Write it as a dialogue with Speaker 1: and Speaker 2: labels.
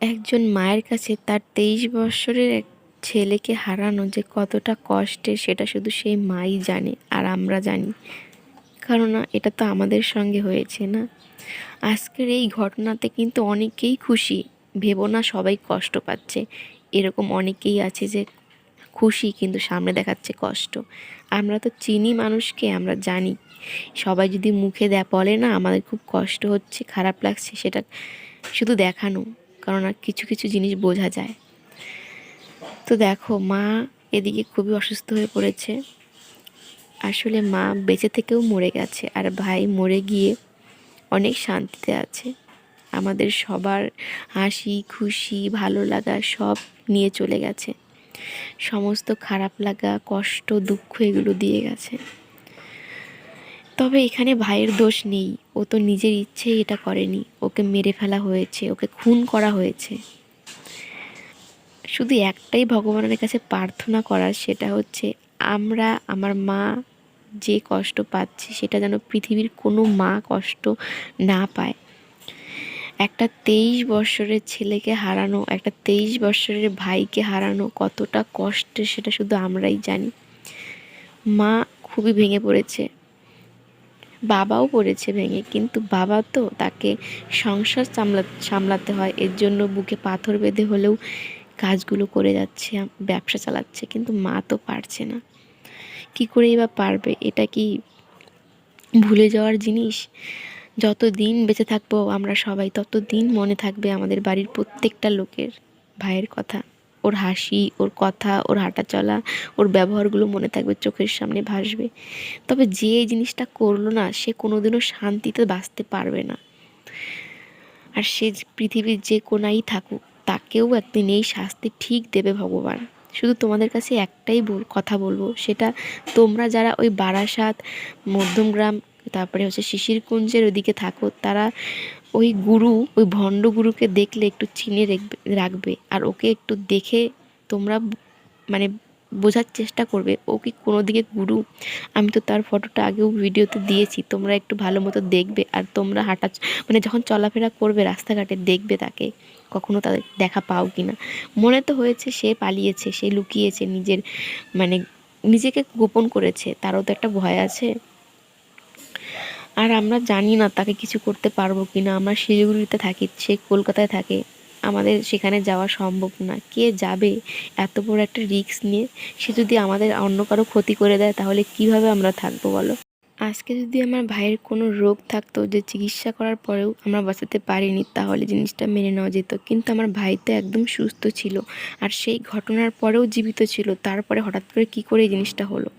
Speaker 1: একজন মায়ের কাছে তার তেইশ বৎসরের এক ছেলেকে হারানো যে কতটা কষ্টের, সেটা শুধু সেই মাই জানে আর আমরা জানি। কারণ এটা তো আমাদের সঙ্গে হয়েছে না। আজকের এই ঘটনাতে কিন্তু অনেকেই খুশি। ভেবো না সবাই কষ্ট পাচ্ছে। এরকম অনেকেই আছে যে খুশি কিন্তু সামনে দেখাচ্ছে কষ্ট। আমরা তো চিনি মানুষকে, আমরা জানি। সবাই যদি মুখে দেয় বলে না, আমাদের খুব কষ্ট হচ্ছে, খারাপ লাগছে, সেটা শুধু দেখানো। কারণ আর কিছু কিছু জিনিস বোঝা যায়। তো দেখো, মা এদিকে খুবই অসুস্থ হয়ে পড়েছে। আসলে মা বেঁচে থেকেও মরে গেছে আর ভাই মরে গিয়ে অনেক শান্তিতে আছে। আমাদের সবার হাসি, খুশি, ভালো লাগা সব নিয়ে চলে গেছে। সমস্ত খারাপ লাগা, কষ্ট, দুঃখ এগুলো দিয়ে গেছে। তবে এখানে ভাইয়ের দোষ নেই। ও তো নিজের ইচ্ছেই এটা করেনি। ওকে মেরে ফেলা হয়েছে, ওকে খুন করা হয়েছে। শুধু একটাই ভগবানের কাছে প্রার্থনা করার, সেটা হচ্ছে আমরা, আমার মা যে কষ্ট পাচ্ছি, সেটা যেন পৃথিবীর কোনো মা কষ্ট না পায়। একটা তেইশ বৎসরের ছেলেকে হারানো, একটা তেইশ বৎসরের ভাইকে হারানো কতটা কষ্টের, সেটা শুধু আমরাই জানি। মা খুবই ভেঙে পড়েছে। বাবাও পড়েছে ভেঙে, কিন্তু বাবা তো তাকে সংসার সামলা, সামলাতে হয়, এর জন্য বুকে পাথর বেঁধে হলেও কাজগুলো করে যাচ্ছে, ব্যবসা চালাচ্ছে, কিন্তু মা তো পারছে না। কি করেই বা পারবে, এটা কি ভুলে যাওয়ার জিনিস? যত দিন বেঁচে থাকব আমরা সবাই, তত দিন মনে থাকবে আমাদের বাড়ির প্রত্যেকটা লোকের ভাইয়ের কথা। ওর হাসি, ওর কথা, ওর হাঁটা চলা, ওর ব্যবহারগুলো মনে থাকবে, চোখের সামনে ভাসবে। তবে যে এই জিনিসটা করল না, সে কোনোদিনও শান্তিতে বাঁচতে পারবে না। আর সে পৃথিবীর যে কোনাই থাকুক, তাকেও একদিন এই শাস্তি ঠিক দেবে ভগবান। শুধু তোমাদের কাছে একটাই কথা বলব, সেটা তোমরা যারা ওই বারাসাত, মধ্যমগ্রাম, তারপরে হচ্ছে শিশিরকুঞ্জের ওদিকে থাকো, তারা ওই গুরু, ওই ভণ্ড গুরুকে দেখলে একটু চিনে রাখবে। আর ওকে একটু দেখে তোমরা মানে বোঝার চেষ্টা করবে, ও কি কোনো দিকে গুরু? আমি তো তার ফটোটা আগেও ভিডিওতে দিয়েছি, তোমরা একটু ভালো মতো দেখবে। আর তোমরা হাঁটা মানে যখন চলাফেরা করবে রাস্তাঘাটে, দেখবে তাকে। কখনো তাদের দেখা পাও কি না মনে তো হয়েছে সে পালিয়েছে, সে লুকিয়েছে নিজের মানে নিজেকে গোপন করেছে। তারও তো একটা ভয় আছে। আর আমরা জানি না তাকে কিছু করতে পারব কি না আমরা শিলিগুড়িতে থাকি, সে কলকাতায় থাকে। আমাদের সেখানে যাওয়া সম্ভব না। কে যাবে? এত বড় একটা রিস্ক নিয়ে সে যদি আমাদের অন্য কারও ক্ষতি করে দেয়, তাহলে কীভাবে আমরা থাকব বলো? আজকে যদি আমার ভাইয়ের কোনো রোগ থাকতো যে চিকিৎসা করার পরেও আমরা বাঁচাতে পারিনি, তাহলে জিনিসটা মেনে নেওয়া যেত। কিন্তু আমার ভাই তো একদম সুস্থ ছিল। আর সেই ঘটনার পরেও জীবিত ছিল। তারপরে হঠাৎ করে কি করে এই জিনিসটা হলো?